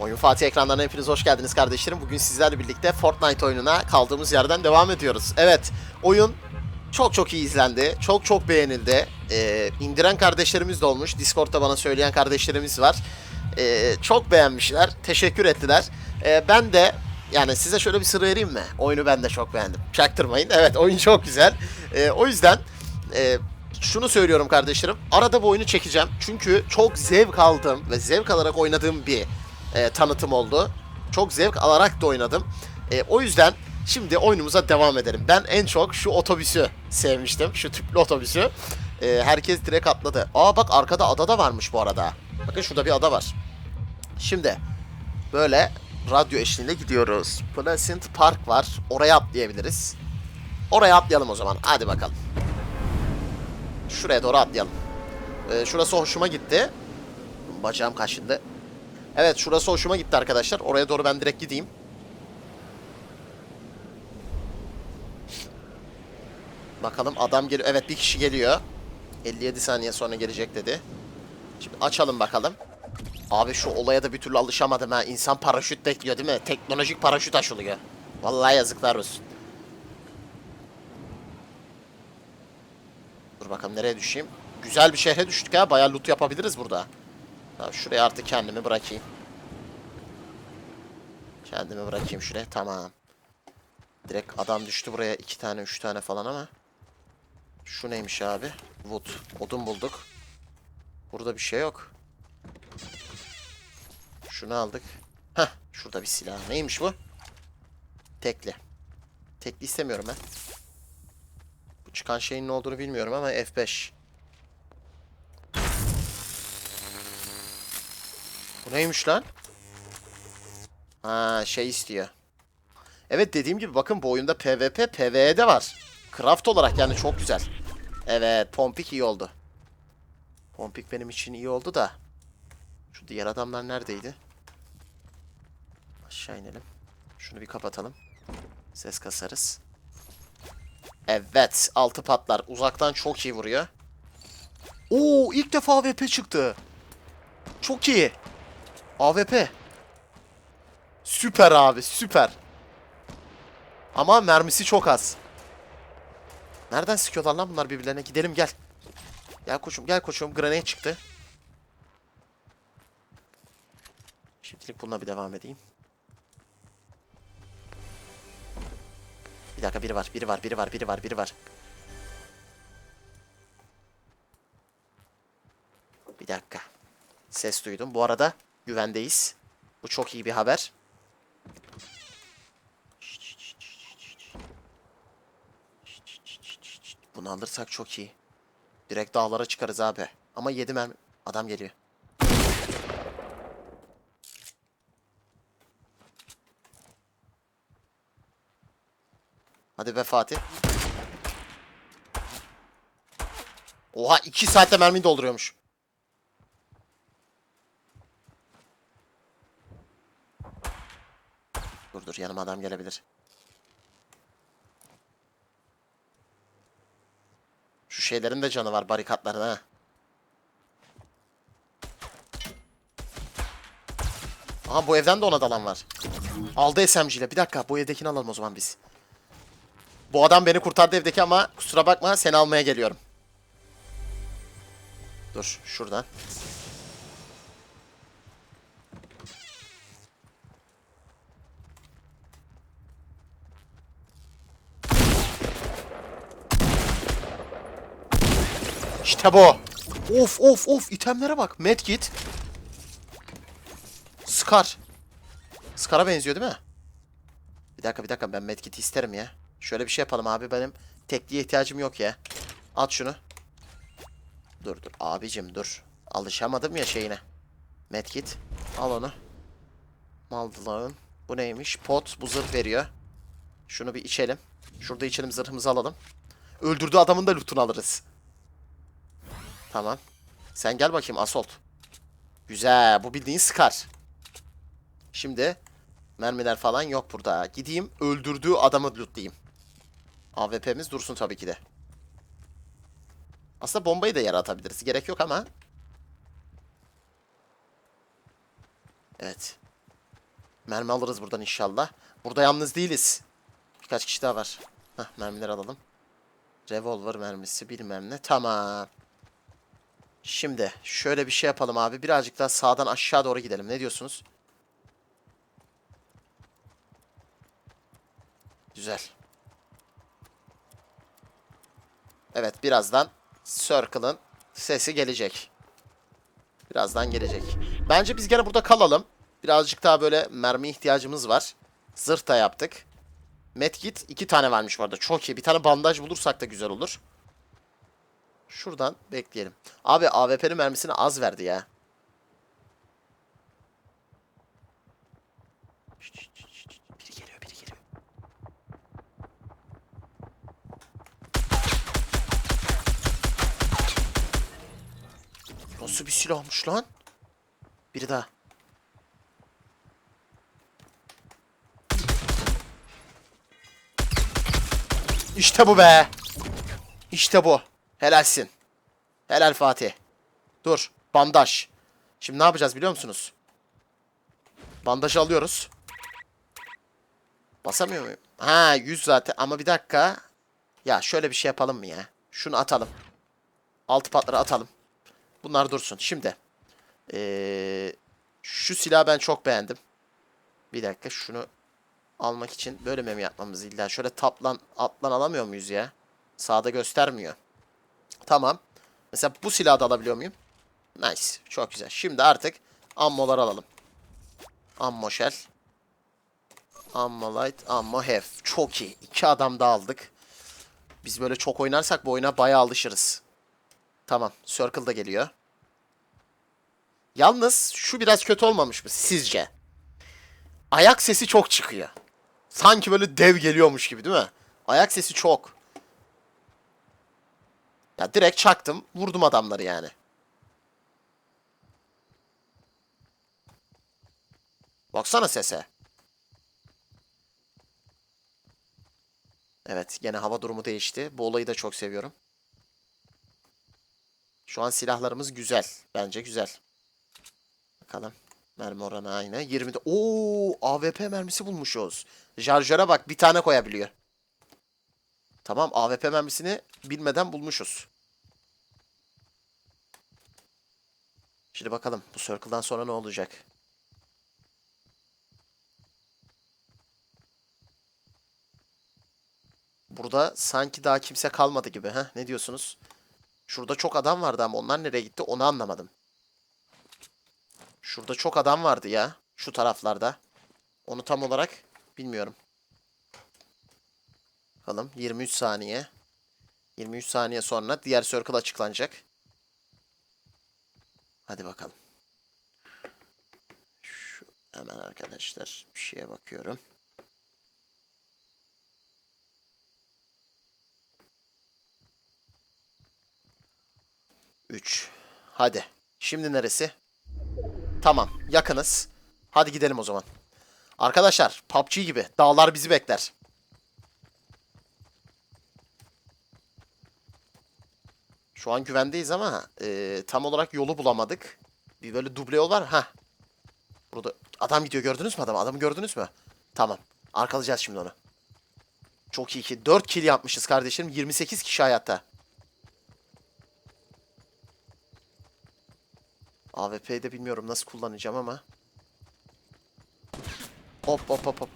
Oyun Fatih ekranlarına hepiniz hoş geldiniz kardeşlerim. Bugün sizlerle birlikte Fortnite oyununa kaldığımız yerden devam ediyoruz. Evet, oyun çok çok iyi izlendi. Çok çok beğenildi. Ee, indiren kardeşlerimiz de olmuş. Discord'da bana söyleyen kardeşlerimiz var. Ee, çok beğenmişler. Teşekkür ettiler. Ee, ben de yani size şöyle bir sır vereyim mi? Oyunu ben de çok beğendim. Çaktırmayın. Evet oyun çok güzel. Ee, o yüzden e, şunu söylüyorum kardeşlerim. Arada bu oyunu çekeceğim. Çünkü çok zevk aldım ve zevk alarak oynadığım bir e, tanıtım oldu. Çok zevk alarak da oynadım. E, o yüzden şimdi oyunumuza devam edelim. Ben en çok şu otobüsü sevmiştim. Şu tüplü otobüsü. E, herkes direkt atladı. Aa bak arkada ada da varmış bu arada. Bakın şurada bir ada var. Şimdi böyle radyo eşliğinde gidiyoruz. Pleasant Park var. Oraya atlayabiliriz. Oraya atlayalım o zaman. Hadi bakalım. Şuraya doğru atlayalım. Ee, şurası hoşuma gitti. Bacağım kaşındı. Evet şurası hoşuma gitti arkadaşlar. Oraya doğru ben direkt gideyim. Bakalım adam geliyor. Evet bir kişi geliyor. 57 saniye sonra gelecek dedi. Şimdi açalım bakalım. Abi şu olaya da bir türlü alışamadım ha. İnsan paraşüt bekliyor değil mi? Teknolojik paraşüt aşılıyor. Vallahi yazıklar olsun. Dur bakalım nereye düşeyim. Güzel bir şehre düştük ha. Bayağı loot yapabiliriz burada. Tamam, şuraya artık kendimi bırakayım. Kendimi bırakayım şuraya. Tamam. Direkt adam düştü buraya. iki tane, üç tane falan ama. Şu neymiş abi? Wood. Odun bulduk. Burada bir şey yok. Şunu aldık. Heh. Şurada bir silah. Neymiş bu? Tekli. Tekli istemiyorum ben. Bu çıkan şeyin ne olduğunu bilmiyorum ama F5. Bu neymiş lan? Ha şey istiyor. Evet dediğim gibi bakın bu oyunda PvP, PvE de var. Craft olarak yani çok güzel. Evet Pompik iyi oldu. Pompik benim için iyi oldu da. Şu diğer adamlar neredeydi? Aşağı inelim. Şunu bir kapatalım. Ses kasarız. Evet altı patlar. Uzaktan çok iyi vuruyor. Oo ilk defa AWP çıktı. Çok iyi. AWP. Süper abi süper. Ama mermisi çok az. Nereden sıkıyorlar lan bunlar birbirlerine? Gidelim gel. Gel koçum gel koçum. Grenade çıktı. Şimdilik bununla bir devam edeyim. Bir dakika biri var, biri var, biri var, biri var, biri var. Bir dakika. Ses duydum. Bu arada güvendeyiz. Bu çok iyi bir haber. Bunu alırsak çok iyi. Direkt dağlara çıkarız abi. Ama yedi mermi... Adam geliyor. Hadi be Fatih. Oha 2 saatte mermi dolduruyormuş. Dur dur yanıma adam gelebilir. Şu şeylerin de canı var barikatların ha. Aha bu evden de ona dalan var. Aldı SMG ile. Bir dakika bu evdekini alalım o zaman biz. Bu adam beni kurtardı evdeki ama kusura bakma seni almaya geliyorum. Dur şuradan. İşte bu. Of of of itemlere bak. Medkit. Scar. Scar'a benziyor değil mi? Bir dakika bir dakika ben medkit isterim ya. Şöyle bir şey yapalım abi benim tekliğe ihtiyacım yok ya. At şunu. Dur dur abicim dur. Alışamadım ya şeyine. Medkit. Al onu. Maldılağın. Bu neymiş? Pot. Bu zırh veriyor. Şunu bir içelim. Şurada içelim zırhımızı alalım. Öldürdüğü adamın da lootunu alırız. Tamam. Sen gel bakayım Assault. Güzel. Bu bildiğin Scar. Şimdi mermiler falan yok burada. Gideyim öldürdüğü adamı lootlayayım. AWP'miz dursun tabii ki de. Aslında bombayı da yere atabiliriz. Gerek yok ama. Evet. Mermi alırız buradan inşallah. Burada yalnız değiliz. Birkaç kişi daha var. Hah mermiler alalım. Revolver mermisi bilmem ne. Tamam. Şimdi şöyle bir şey yapalım abi. Birazcık daha sağdan aşağı doğru gidelim. Ne diyorsunuz? Güzel. Evet birazdan Circle'ın sesi gelecek. Birazdan gelecek. Bence biz gene burada kalalım. Birazcık daha böyle mermi ihtiyacımız var. Zırh da yaptık. Medkit iki tane varmış bu arada. Çok iyi. Bir tane bandaj bulursak da güzel olur. Şuradan bekleyelim. Abi AWP'nin mermisini az verdi ya. Biri geliyor, biri geliyor. Nasıl bir silahmış lan? Biri daha. İşte bu be. İşte bu. Helalsin. Helal Fatih. Dur. Bandaj. Şimdi ne yapacağız biliyor musunuz? Bandajı alıyoruz. Basamıyor muyum? Ha 100 zaten ama bir dakika. Ya şöyle bir şey yapalım mı ya? Şunu atalım. Altı patları atalım. Bunlar dursun. Şimdi. Ee, şu silahı ben çok beğendim. Bir dakika şunu almak için böyle mi yapmamız illa? Şöyle taplan atlan alamıyor muyuz ya? Sağda göstermiyor. Tamam. Mesela bu silahı da alabiliyor muyum? Nice. Çok güzel. Şimdi artık ammolar alalım. Ammo shell. Ammo light. Ammo heavy. Çok iyi. İki adam da aldık. Biz böyle çok oynarsak bu oyuna bayağı alışırız. Tamam. Circle da geliyor. Yalnız şu biraz kötü olmamış mı sizce? Ayak sesi çok çıkıyor. Sanki böyle dev geliyormuş gibi değil mi? Ayak sesi çok. Ya direkt çaktım. Vurdum adamları yani. Baksana sese. Evet gene hava durumu değişti. Bu olayı da çok seviyorum. Şu an silahlarımız güzel. Bence güzel. Bakalım. Mermi oranı aynı. 20'de. Oo, AWP mermisi bulmuşuz. Jarjöre bak bir tane koyabiliyor. Tamam AWP mermisini bilmeden bulmuşuz. Şimdi bakalım bu circle'dan sonra ne olacak? Burada sanki daha kimse kalmadı gibi. ha? Ne diyorsunuz? Şurada çok adam vardı ama onlar nereye gitti onu anlamadım. Şurada çok adam vardı ya. Şu taraflarda. Onu tam olarak bilmiyorum. Bakalım 23 saniye. 23 saniye sonra diğer circle açıklanacak. Hadi bakalım. Şu hemen arkadaşlar bir şeye bakıyorum. Üç. Hadi. Şimdi neresi? Tamam. Yakınız. Hadi gidelim o zaman. Arkadaşlar PUBG gibi. Dağlar bizi bekler. Şu an güvendeyiz ama e, tam olarak yolu bulamadık. Bir böyle duble yol var. ha. Burada adam gidiyor gördünüz mü adamı? Adamı gördünüz mü? Tamam. Arkalayacağız şimdi onu. Çok iyi ki. 4 kill yapmışız kardeşlerim. 28 kişi hayatta. AWP'yi de bilmiyorum nasıl kullanacağım ama. Hop hop hop hop.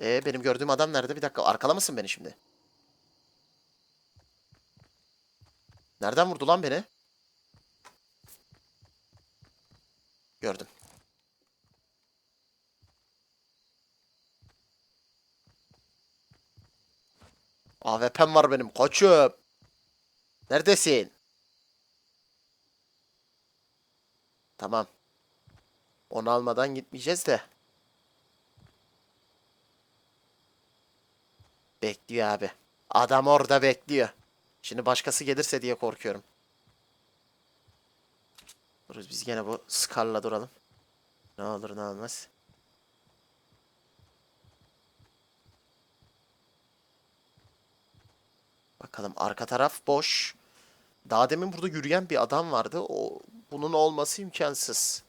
Ee benim gördüğüm adam nerede? Bir dakika arkalamasın beni şimdi. Nereden vurdu lan beni? Gördüm. AWP'm var benim koçum. Neredesin? Tamam. Onu almadan gitmeyeceğiz de. Bekliyor abi. Adam orada bekliyor. Şimdi başkası gelirse diye korkuyorum. Duruz biz gene bu Scar'la duralım. Ne olur ne olmaz. Bakalım arka taraf boş. Daha demin burada yürüyen bir adam vardı. O bunun olması imkansız.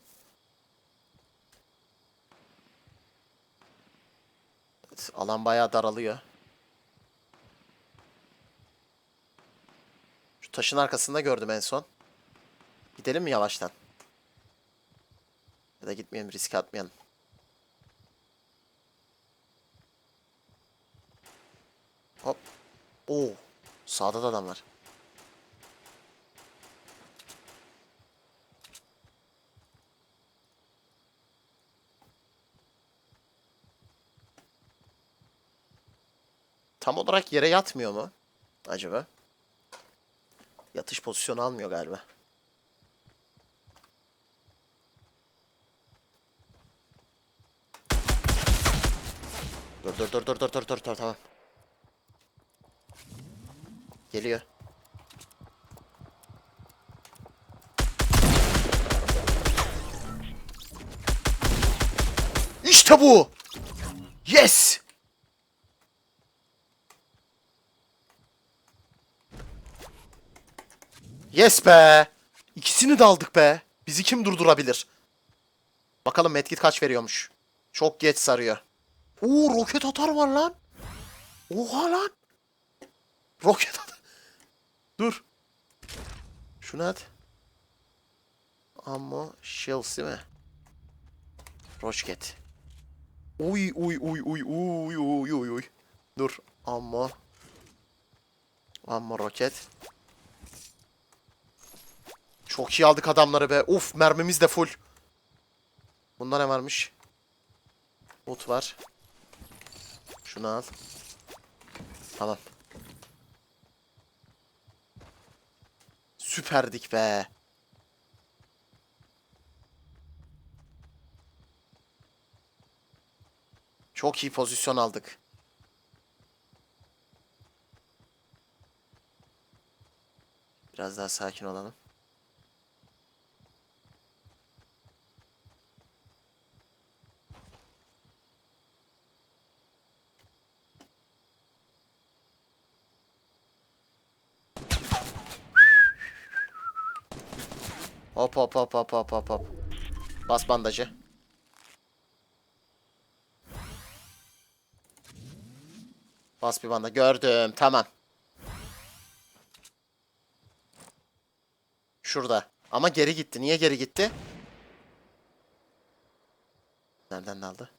Alan bayağı daralıyor. Taşın arkasında gördüm en son. Gidelim mi yavaştan? Ya da gitmeyelim riske atmayalım. Hop. Oo. Sağda da adam var. Tam olarak yere yatmıyor mu? Acaba? Yatış pozisyonu almıyor galiba. Dur dur dur dur dur dur dur dur tamam. Geliyor. İşte bu. Yes. Yes be. İkisini de aldık be. Bizi kim durdurabilir? Bakalım medkit kaç veriyormuş. Çok geç sarıyor. Oo roket atar var lan. Oha lan. Roket atar. Dur. Şunu at. Ammo shells değil mi? Roket. Uy uy uy uy uy uy uy uy. Dur. Ammo. Ammo roket. Çok iyi aldık adamları be. Uf mermimiz de full. Bunda ne varmış? Loot var. Şunu al. Tamam. Süperdik be. Çok iyi pozisyon aldık. Biraz daha sakin olalım. Hop hop hop hop hop hop hop. Bas bandajı. Bas bir banda. Gördüm. Tamam. Şurada. Ama geri gitti. Niye geri gitti? Nereden daldı?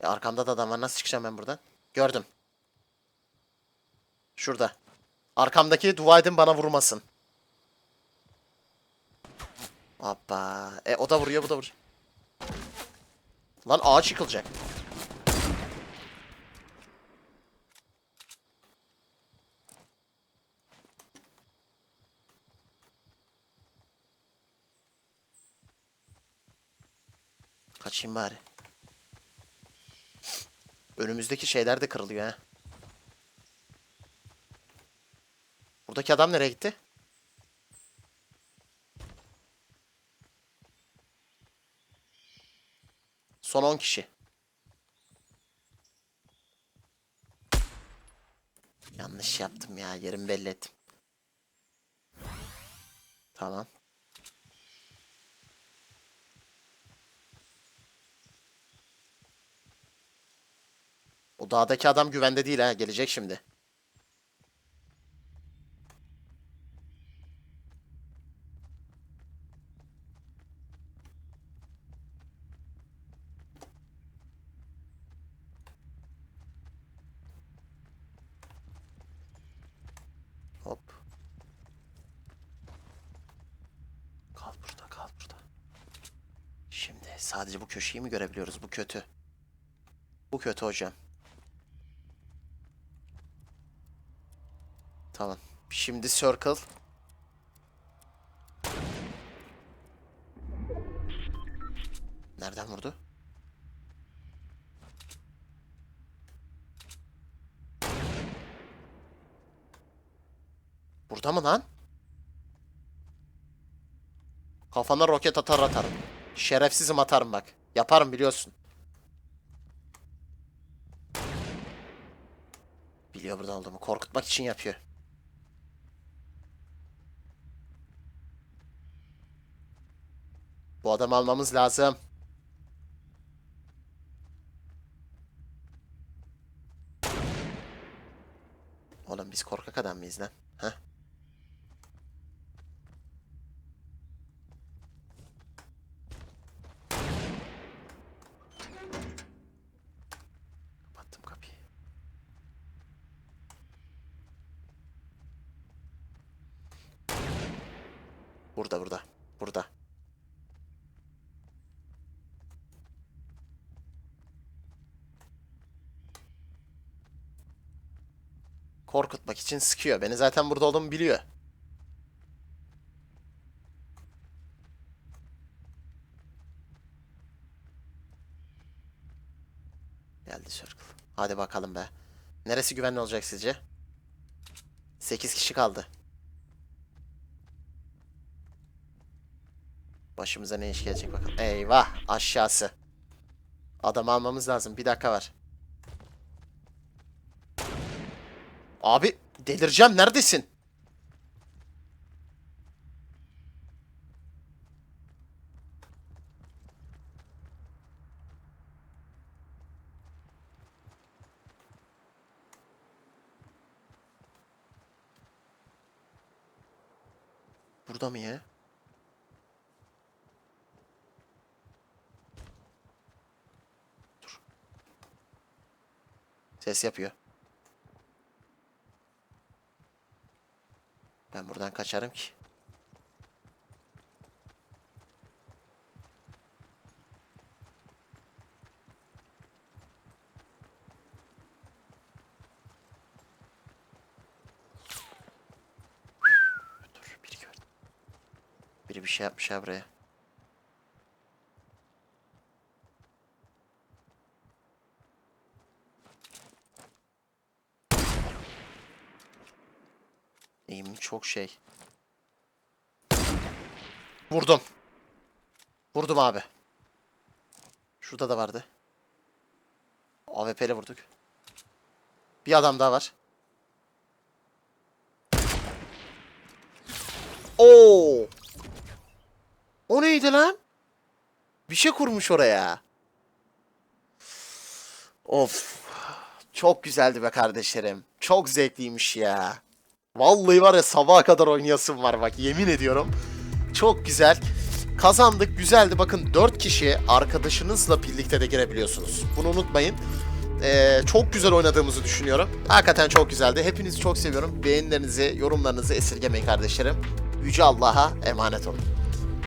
E, arkamda da adam var. Nasıl çıkacağım ben buradan? Gördüm. Şurada. Arkamdaki dua edin bana vurmasın. Hoppa. E o da vuruyor bu da vuruyor. Lan ağaç yıkılacak. Kaçayım bari. Önümüzdeki şeyler de kırılıyor ha. Buradaki adam nereye gitti? Son 10 kişi. Yanlış yaptım ya. Yerimi belli ettim. Tamam. O dağdaki adam güvende değil ha. Gelecek şimdi. Hop. Kal burada, kal burada. Şimdi sadece bu köşeyi mi görebiliyoruz? Bu kötü. Bu kötü hocam. Tamam. Şimdi circle. Nereden vurdu? Burada mı lan? Kafana roket atar atarım. Şerefsizim atarım bak. Yaparım biliyorsun. Biliyor burada olduğumu. Korkutmak için yapıyor. Bu adamı almamız lazım. Oğlum biz korkak adam mıyız lan? Heh. Burada burada. Burada. Korkutmak için sıkıyor. Beni zaten burada olduğumu biliyor. Geldi Circle. Hadi bakalım be. Neresi güvenli olacak sizce? 8 kişi kaldı. Başımıza ne iş gelecek bakalım. Eyvah aşağısı. Adamı almamız lazım. Bir dakika var. Abi delireceğim neredesin? Burada mı ya? Ses yapıyor. Ben buradan kaçarım ki. Dur biri gördüm. Biri bir şey yapmış ha buraya. Çok şey. Vurdum. Vurdum abi. Şurada da vardı. AWP ile vurduk. Bir adam daha var. Oo! O neydi lan? Bir şey kurmuş oraya. Of. Çok güzeldi be kardeşlerim. Çok zevkliymiş ya. Vallahi var ya sabaha kadar oynayasım var bak yemin ediyorum. Çok güzel. Kazandık güzeldi. Bakın 4 kişi arkadaşınızla birlikte de girebiliyorsunuz. Bunu unutmayın. Ee, çok güzel oynadığımızı düşünüyorum. Hakikaten çok güzeldi. Hepinizi çok seviyorum. Beğenilerinizi, yorumlarınızı esirgemeyin kardeşlerim. Yüce Allah'a emanet olun.